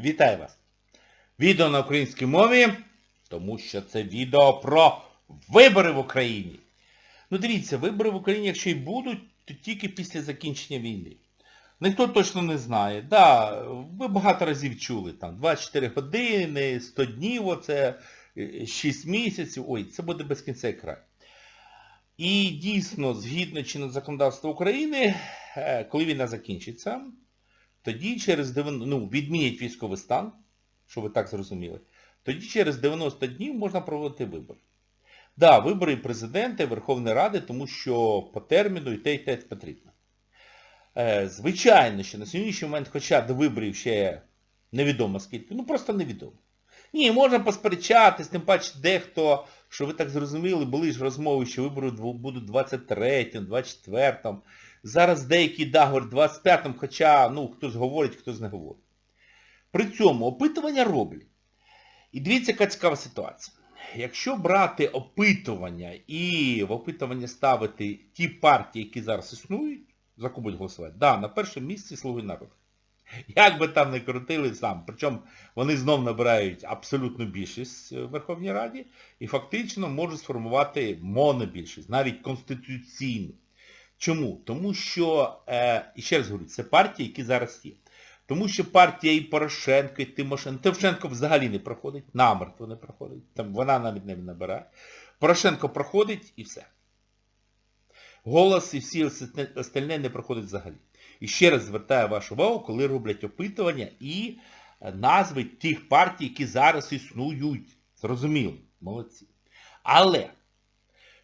Вітаю вас! Відео на українській мові, тому що це відео про вибори в Україні. Ну дивіться, вибори в Україні, якщо й будуть, то тільки після закінчення війни. Ніхто точно не знає. Да, ви багато разів чули, там 24 години, 100 днів, оце 6 місяців, ой, це буде без кінця і край. І дійсно, згідно чинного законодавства України, е, коли війна закінчиться, тоді через 90, ну, відмінять військовий стан, щоб ви так зрозуміли, тоді через 90 днів можна проводити вибори. Да, вибори президента, і Верховної Ради, тому що по терміну і те, і те потрібно. Е, звичайно, що на сьогоднішній момент, хоча до виборів ще невідомо скільки, ну просто невідомо. Ні, можна посперечатись, тим паче дехто, що ви так зрозуміли, були ж розмови, що вибори будуть 23-м, 24-м. Зараз деякі да, говорять 25-м, хоча, ну, хтось говорить, хтось не говорить. При цьому опитування роблять. І дивіться, яка цікава ситуація. Якщо брати опитування і в опитування ставити ті партії, які зараз існують, за кого будуть голосувати, да, на першому місці Слуги народу. Як би там не крутили сам, причому вони знов набирають абсолютну більшість в Верховній Раді і фактично можуть сформувати монобільшість, навіть конституційну. Чому? Тому що, е, і ще раз говорю, це партії, які зараз є. Тому що партія і Порошенко, і Тимошенко, Тимошенко взагалі не проходить, намертво не проходить, там вона навіть не набирає. Порошенко проходить і все. Голос і всі остальне не проходить взагалі. І ще раз звертаю вашу увагу, коли роблять опитування і назви тих партій, які зараз існують. Зрозуміло, молодці. Але,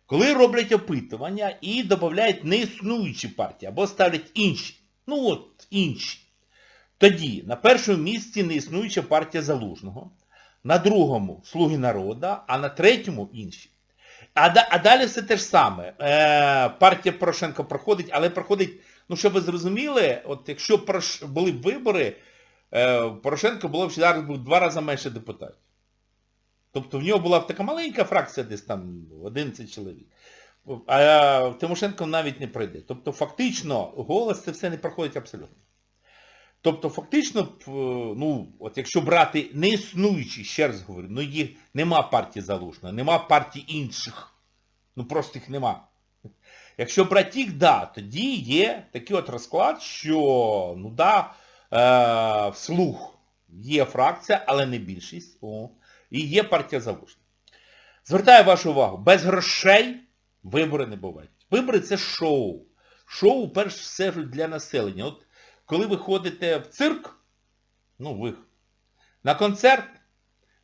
коли роблять опитування і додають неіснуючі партії, або ставлять інші, ну от інші, тоді на першому місці неіснуюча партія Залужного, на другому Слуги народу, а на третьому інші. А, а далі все те ж саме. Е, партія Порошенко проходить, але проходить, ну щоб ви зрозуміли, от якщо були б вибори, е, Порошенко було б зараз був два рази менше депутатів. Тобто в нього була б така маленька фракція, десь там 11 чоловік. А Тимошенко навіть не пройде. Тобто фактично голос це все не проходить абсолютно. Тобто фактично, ну, от якщо брати неіснуючі, ще раз говорю, ну їх нема партії залужного, нема партій інших. Ну просто їх нема. Якщо брати їх, да, тоді є такий от розклад, що, ну да, е, вслух є фракція, але не більшість. О, і є партія залужна. Звертаю вашу увагу, без грошей вибори не бувають. Вибори це шоу. Шоу, перш все ж для населення. От коли ви ходите в цирк, ну ви, на концерт,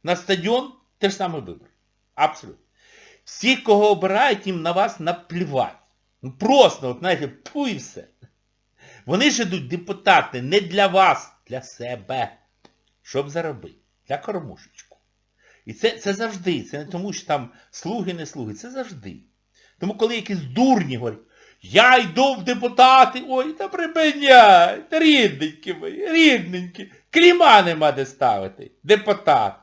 на стадіон, те ж саме вибор. Абсолютно. Всі, кого обирають, їм на вас наплівати. Ну просто, от знаєте, пу і все. Вони ж ідуть депутати не для вас, для себе. Щоб заробити. Для кормушечку. І це це завжди. Це не тому, що там слуги, не слуги. Це завжди. Тому коли якісь дурні говорять, я йду в депутати, ой, та припиняй, рідненькі мої, рідненькі. Кліма нема де ставити. Депутат.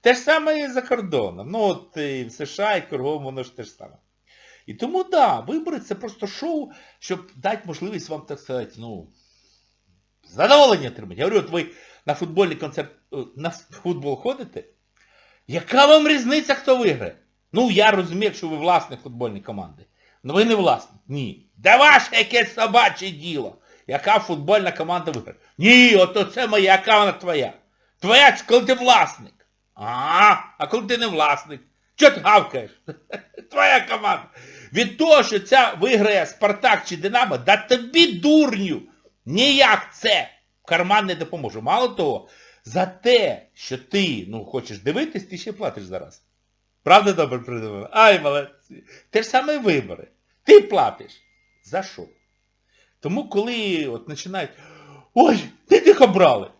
Те ж саме і за кордоном. Ну от і в США і кругом воно ж те ж саме. І тому, да, вибори це просто шоу, щоб дати можливість вам, так сказати, ну, задоволення отримати. Я говорю, от ви на футбольний концерт, на футбол ходите? Яка вам різниця, хто виграє? Ну, я розумію, якщо ви власник футбольної команди. Ну ви не власник. Ні. Да ваше якесь собаче діло. Яка футбольна команда виграє? Ні, ото це моя, яка вона твоя. Твоя, коли ти власник. А, а коли ти не власник. Чого ти гавкаєш? Твоя команда. Від того, що ця виграє Спартак чи Динамо, да тобі дурню. Ніяк це в карман не допоможе. Мало того, за те, що ти ну, хочеш дивитись, ти ще платиш зараз. Правда добре придумав? Ай, молодці. Те ж саме вибори. Ти платиш. За що? Тому коли от починають, ой, ти тих обрали.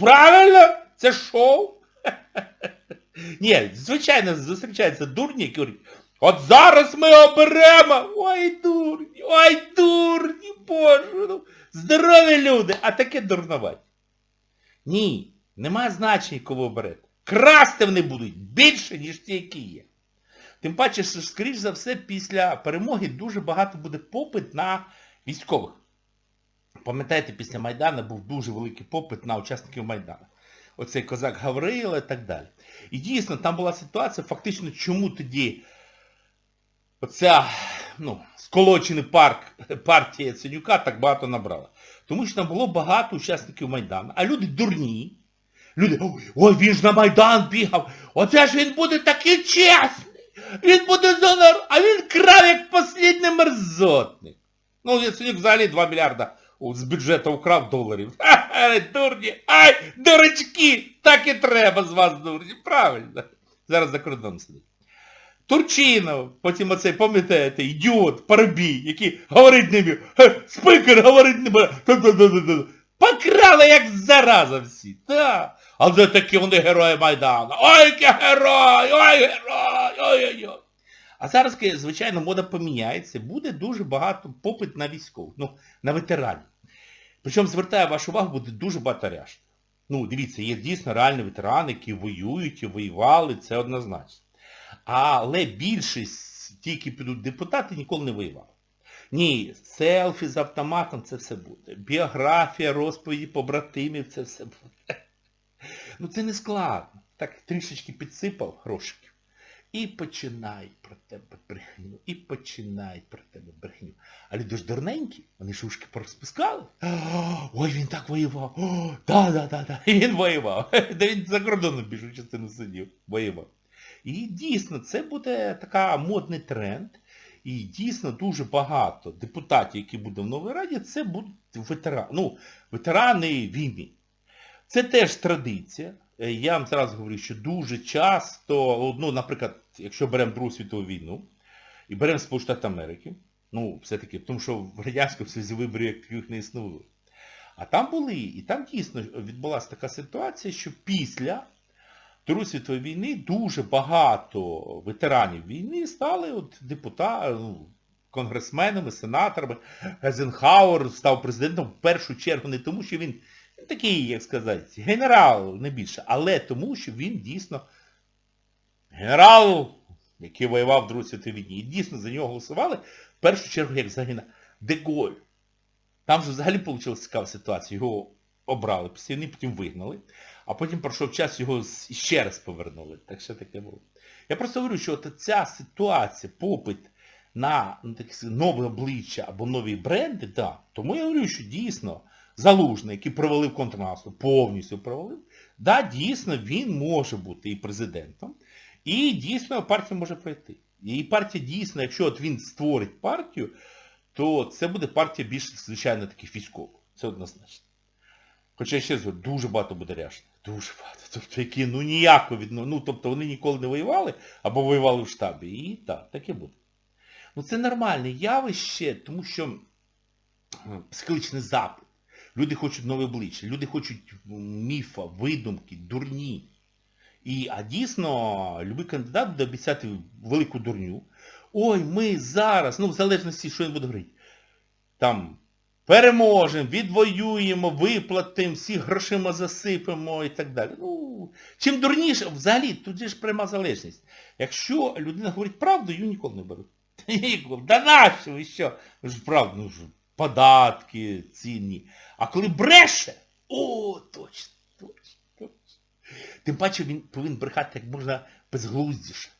Правильно, це шоу. Ні, звичайно, зустрічаються дурні, які говорять, от зараз ми оберемо. Ой, дурні, ой, дурні, боже. Ну, здорові люди, а таке дурновать. Ні, немає значення, кого оберете. Красти вони будуть більше, ніж ті, які є. Тим паче, що, скоріш за все, після перемоги дуже багато буде попит на військових. Пам'ятаєте, після Майдану був дуже великий попит на учасників Майдану. оцей козак Гаврила і так далі. І дійсно, там була ситуація, фактично, чому тоді оця, ну, парк, партія Яценюка так багато набрала. Тому що там було багато учасників Майдану, а люди дурні. Люди, ой, він ж на Майдан бігав, оце ж він буде такий чесний, він буде за а він крав як послідний мерзотник. Ну, Яценюк взагалі 2 мільярда з бюджету вкрав доларів. Ха-ха, дурні, ай, дурачки, так і треба з вас, дурні, правильно. Зараз за кордоном сидить. Турчинов, потім оцей, пам'ятаєте, ідіот, парубій, який говорить не спикер говорить не. Покрали як зараза всі. А вже такі вони герої Майдану. Ой, який герой, ой, герой, ой-ой-ой. А зараз, звичайно, мода поміняється, буде дуже багато попит на військових, ну, на ветеранів. Причому, звертаю вашу увагу, буде дуже багато ряшт. Ну, дивіться, є дійсно реальні ветерани, які воюють і воювали, це однозначно. Але більшість, ті, які підуть депутати, ніколи не воювали. Ні, селфі з автоматом це все буде. Біографія, розповіді побратимів, це все буде. Ну це не складно. Так трішечки підсипав грошиків. І починають про тебе брехню. І починають про тебе брехню. А люди ж дурненькі, вони ж ушки порозпускали. Ой, він так воював. О, да, да, да, да. І він воював. Да він за кордоном більшу частину сидів. Воював. І дійсно, це буде така модний тренд. І дійсно дуже багато депутатів, які будуть в Новій Раді, це будуть ветерани, ну, ветерани війни. Це теж традиція. Е, Я вам зараз говорю, що дуже часто, ну, наприклад, якщо беремо Другу світову війну і беремо Сполучені Штати Америки, ну, все-таки, тому що в Радянському Союзі виборів таких не існувало. А там були, і там дійсно відбулася така ситуація, що після Другої світової війни дуже багато ветеранів війни стали от депутатами, ну, конгресменами, сенаторами. Гезенхауер став президентом в першу чергу не тому, що він такий, як сказати, генерал, не більше, але тому, що він дійсно генерал, який воював в Другій світовій війні. І дійсно за нього голосували в першу чергу як загина Деголь. Там же взагалі вийшла цікава ситуація. Його обрали після війни, потім вигнали, а потім пройшов час, його ще раз повернули. Так що таке було. Я просто говорю, що от ця ситуація, попит на ну, так нове обличчя або нові бренди, да. Тому я говорю, що дійсно Залужний, який провалив контрнаступ, повністю провалив, да, дійсно він може бути і президентом, і дійсно партія може пройти. І партія дійсно, якщо от він створить партію, то це буде партія більш, звичайно, таких військових. Це однозначно. Хоча ще раз дуже багато буде ряшних. Дуже багато. Тобто, які ну ніяко від... Ну, тобто вони ніколи не воювали, або воювали в штабі. І так, таке буде. Ну це нормальне явище, тому що психологічний запит. Люди хочуть нове обличчя, люди хочуть міфа, видумки, дурні. І, а дійсно, любий кандидат буде обіцяти велику дурню. Ой, ми зараз, ну в залежності, що він буде говорити, там переможемо, відвоюємо, виплатимо, всіх грошима засипемо і так далі. Ну, чим дурніше, взагалі, тут же ж пряма залежність. Якщо людина говорить правду, її ніколи не беруть. Да нащо ви що? Правда, ну податки, цінні. А коли бреше, о, точно, точно, точно. Тим паче він повинен брехати як можна безглуздіше.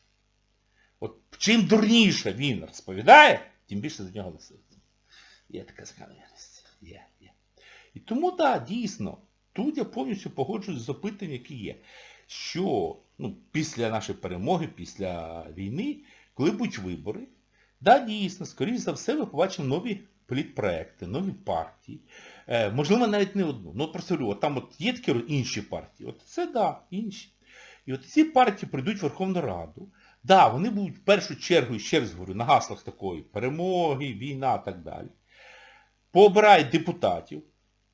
От чим дурніше він розповідає, тим більше за нього несуть. Є така закономірність. Є, є. І тому, так, да, дійсно, тут я повністю погоджуюсь з запитанням, які є. Що ну, після нашої перемоги, після війни, коли будуть вибори, да, дійсно, скоріш за все, ми побачимо нові політпроекти, нові партії. Е, можливо, навіть не одну. Ну, просто говорю, от там от є такі інші партії. От це, да, інші. І от ці партії прийдуть в Верховну Раду. Да, вони будуть в першу чергу, ще раз говорю, на гаслах такої перемоги, війна і так далі. Пообирають депутатів,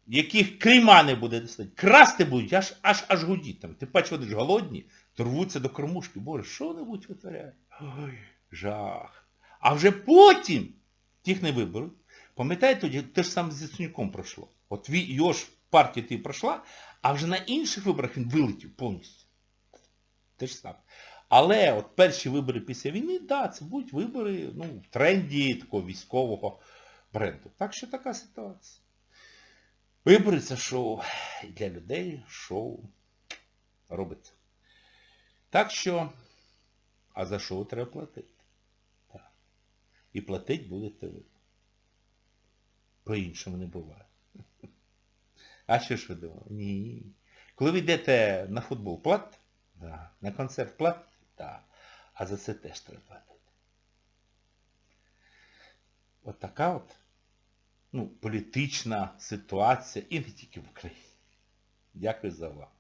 яких клейма не буде достати. Красти будуть аж аж аж гудіть. Ти бачиш, вони ж голодні, то рвуться до кормушки. Боже, що вони будуть витворяють? Ой, жах. А вже потім тих не виберуть. Пам'ятаєте, те ж саме з Яценюком пройшло. От його ж партія ти пройшла, а вже на інших виборах він вилетів повністю. Те ж саме. Але от перші вибори після війни, так, да, це будуть вибори ну, в тренді такого військового бренду. Так що така ситуація. Вибори це шоу. Для людей шоу. робиться. Так що, а за що треба платити? Так. І платить будете ви. По-іншому не буває. А що ж ви думали? Ні. Коли ви йдете на футбол, платите? Да. На концерт платите? Так. А за це теж треба платити. От така от ну, політична ситуація і не тільки в Україні. Дякую за увагу.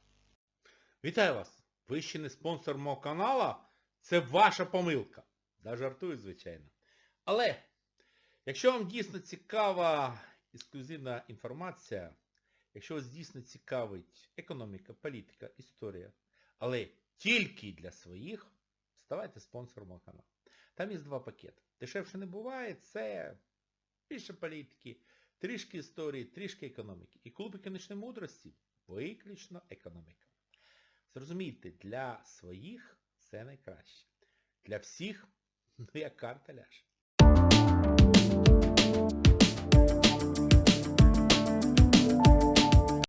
Вітаю вас! Ви ще не спонсор мого каналу? Це ваша помилка. Да, жартую, звичайно. Але, якщо вам дійсно цікава ексклюзивна інформація, якщо вас дійсно цікавить економіка, політика, історія, але тільки для своїх, ставайте спонсором мого каналу. Там є два пакети. Дешевше не буває, це більше політики, трішки історії, трішки економіки. І клуб економічної мудрості виключно економіка. Зрозумійте, для своїх це найкраще. Для всіх, ну як карта ляже.